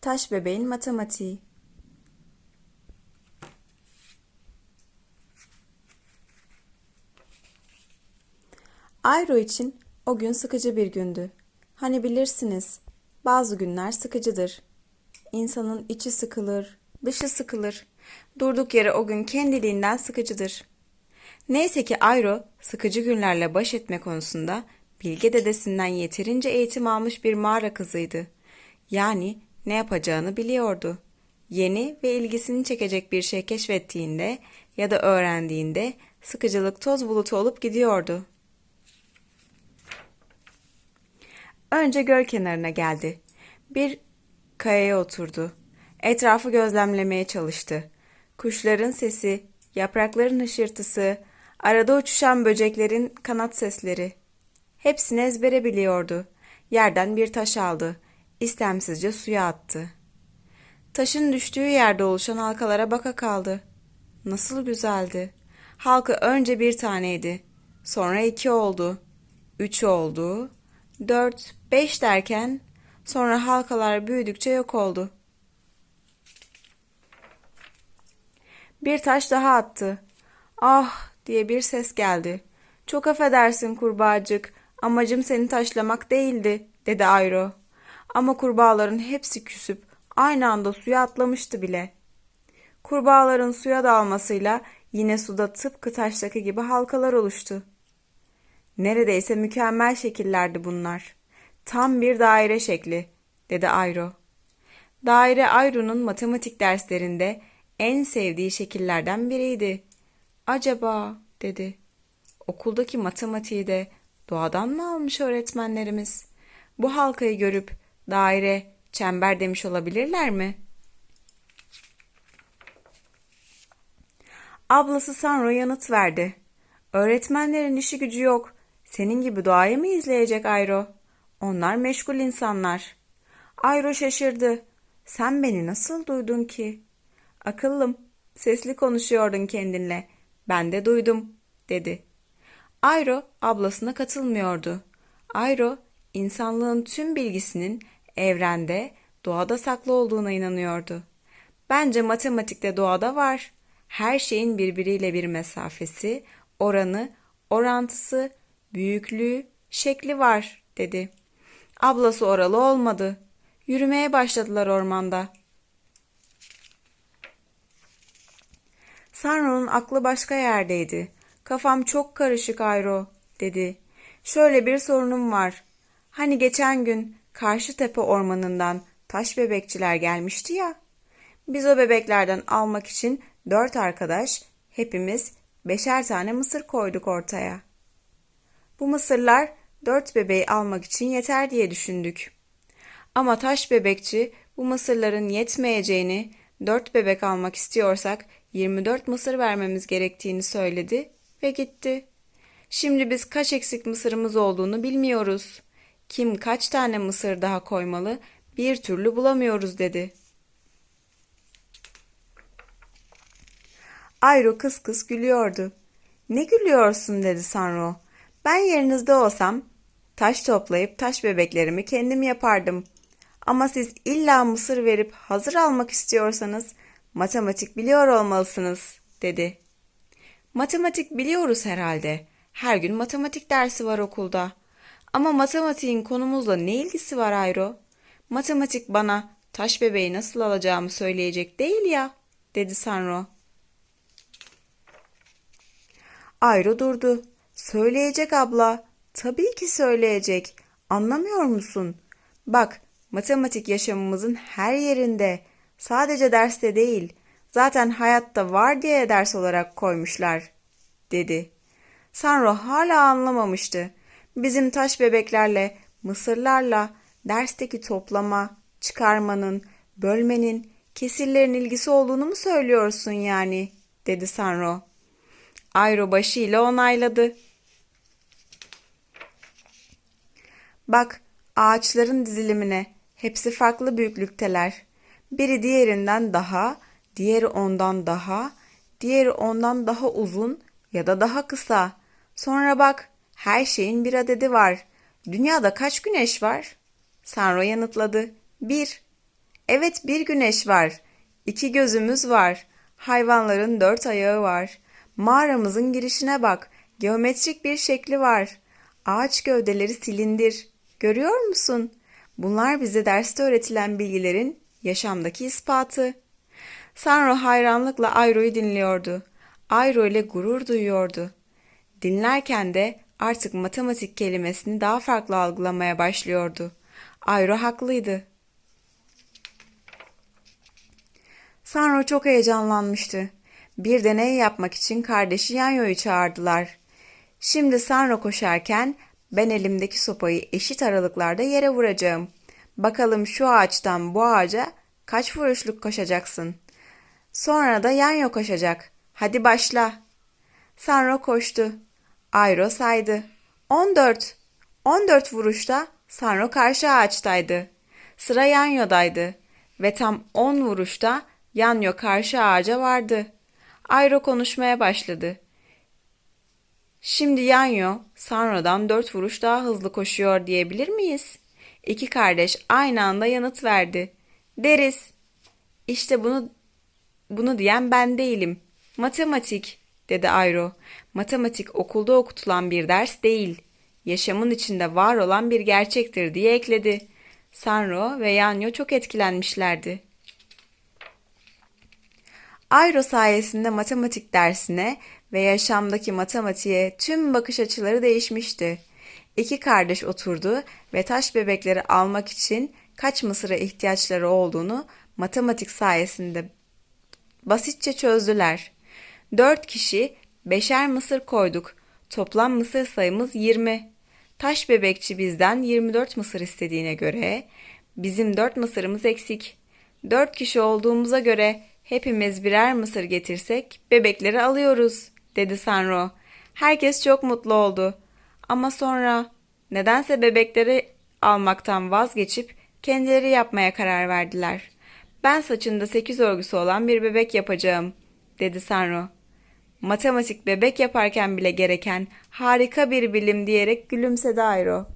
Taş bebeğin matematiği. Ayro için o gün sıkıcı bir gündü. Hani bilirsiniz, bazı günler sıkıcıdır. İnsanın içi sıkılır, dışı sıkılır. Durduk yere o gün kendiliğinden sıkıcıdır. Neyse ki Ayro sıkıcı günlerle baş etme konusunda Bilge dedesinden yeterince eğitim almış bir mağara kızıydı. Yani ne yapacağını biliyordu. Yeni ve ilgisini çekecek bir şey keşfettiğinde ya da öğrendiğinde sıkıcılık toz bulutu olup gidiyordu. Önce göl kenarına geldi. Bir kayaya oturdu. Etrafı gözlemlemeye çalıştı. Kuşların sesi, yaprakların hışırtısı, arada uçuşan böceklerin kanat sesleri. Hepsini ezbere biliyordu. Yerden bir taş aldı. İstemsizce suya attı. Taşın düştüğü yerde oluşan halkalara baka kaldı. Nasıl güzeldi. Halka önce bir taneydi. Sonra iki oldu. Üç oldu. Dört, beş derken sonra halkalar büyüdükçe yok oldu. Bir taş daha attı. Ah diye bir ses geldi. Çok affedersin kurbağacık. Amacım seni taşlamak değildi dedi Ayro. Ama kurbağaların hepsi küsüp aynı anda suya atlamıştı bile. Kurbağaların suya dalmasıyla yine suda tıpkı taştaki gibi halkalar oluştu. Neredeyse mükemmel şekillerdi bunlar. Tam bir daire şekli, dedi Ayro. Daire Ayro'nun matematik derslerinde en sevdiği şekillerden biriydi. Acaba, dedi. Okuldaki matematiği de doğadan mı almış öğretmenlerimiz? Bu halkayı görüp daire, çember demiş olabilirler mi? Ablası Sanro yanıt verdi. Öğretmenlerin işi gücü yok. Senin gibi doğayı mı izleyecek Ayro? Onlar meşgul insanlar. Ayro şaşırdı. Sen beni nasıl duydun ki? Akıllım, sesli konuşuyordun kendinle. Ben de duydum, dedi. Ayro ablasına katılmıyordu. Ayro, insanlığın tüm bilgisinin evrende, doğada saklı olduğuna inanıyordu. Bence matematikte doğada var. Her şeyin birbiriyle bir mesafesi, oranı, orantısı, büyüklüğü, şekli var, dedi. Ablası oralı olmadı. Yürümeye başladılar ormanda. Sanro'nun aklı başka yerdeydi. Kafam çok karışık Ayro, dedi. Şöyle bir sorunum var. Hani geçen gün karşı tepe ormanından taş bebekçiler gelmişti ya. Biz o bebeklerden almak için dört arkadaş hepimiz beşer tane mısır koyduk ortaya. Bu mısırlar dört bebeği almak için yeter diye düşündük. Ama taş bebekçi bu mısırların yetmeyeceğini, dört bebek almak istiyorsak 24 mısır vermemiz gerektiğini söyledi ve gitti. Şimdi biz kaç eksik mısırımız olduğunu bilmiyoruz. Kim kaç tane mısır daha koymalı bir türlü bulamıyoruz dedi. Ayro kıs kıs gülüyordu. Ne gülüyorsun dedi Sanro. Ben yerinizde olsam taş toplayıp taş bebeklerimi kendim yapardım. Ama siz illa mısır verip hazır almak istiyorsanız matematik biliyor olmalısınız dedi. Matematik biliyoruz herhalde. Her gün matematik dersi var okulda. Ama matematiğin konumuzla ne ilgisi var Ayro? Matematik bana taş bebeği nasıl alacağımı söyleyecek değil ya, dedi Sanro. Ayro durdu. Söyleyecek abla. Tabii ki söyleyecek. Anlamıyor musun? Bak, matematik yaşamımızın her yerinde. Sadece derste değil. Zaten hayatta var diye ders olarak koymuşlar, dedi. Sanro hala anlamamıştı. Bizim taş bebeklerle, mısırlarla dersteki toplama, çıkarmanın, bölmenin, kesirlerin ilgisi olduğunu mu söylüyorsun yani? dedi Sanro. Ayro başıyla onayladı. Bak ağaçların dizilimine hepsi farklı büyüklükteler. Biri diğerinden daha, diğeri ondan daha, diğeri ondan daha uzun ya da daha kısa. Sonra bak, her şeyin bir adedi var. Dünyada kaç güneş var? Sanro yanıtladı. Bir. Evet bir güneş var. İki gözümüz var. Hayvanların dört ayağı var. Mağaramızın girişine bak. Geometrik bir şekli var. Ağaç gövdeleri silindir. Görüyor musun? Bunlar bize derste öğretilen bilgilerin yaşamdaki ispatı. Sanro hayranlıkla Ayro'yu dinliyordu. Ayro ile gurur duyuyordu. Dinlerken de artık matematik kelimesini daha farklı algılamaya başlıyordu. Ayro haklıydı. Sanro çok heyecanlanmıştı. Bir deney yapmak için kardeşi Yanyo'yu çağırdılar. Şimdi Sanro koşarken ben elimdeki sopayı eşit aralıklarda yere vuracağım. Bakalım şu ağaçtan bu ağaca kaç vuruşluk koşacaksın. Sonra da Yanyo koşacak. Hadi başla. Sanro koştu. Ayro saydı. 14. 14 vuruşta Sanro karşı ağaçtaydı. Sıra Yanyo'daydı ve tam 10 vuruşta Yanyo karşı ağaca vardı. Ayro konuşmaya başladı. Şimdi Yanyo, Sanro'dan dört vuruş daha hızlı koşuyor diyebilir miyiz? İki kardeş aynı anda yanıt verdi. Deriz. İşte bunu bunu diyen ben değilim. Matematik, dedi Ayro. Matematik okulda okutulan bir ders değil. Yaşamın içinde var olan bir gerçektir diye ekledi. Sanro ve Yanyo çok etkilenmişlerdi. Ayro sayesinde matematik dersine ve yaşamdaki matematiğe tüm bakış açıları değişmişti. İki kardeş oturdu ve taş bebekleri almak için kaç mısıra ihtiyaçları olduğunu matematik sayesinde basitçe çözdüler. Dört kişi beşer mısır koyduk. Toplam mısır sayımız 20. Taş bebekçi bizden 24 mısır istediğine göre bizim 4 mısırımız eksik. 4 kişi olduğumuza göre hepimiz birer mısır getirsek bebekleri alıyoruz, dedi Sanro. Herkes çok mutlu oldu. Ama sonra nedense bebekleri almaktan vazgeçip kendileri yapmaya karar verdiler. Ben saçında sekiz örgüsü olan bir bebek yapacağım, dedi Sanro. Matematik bebek yaparken bile gereken harika bir bilim diyerek gülümsedi Ayro.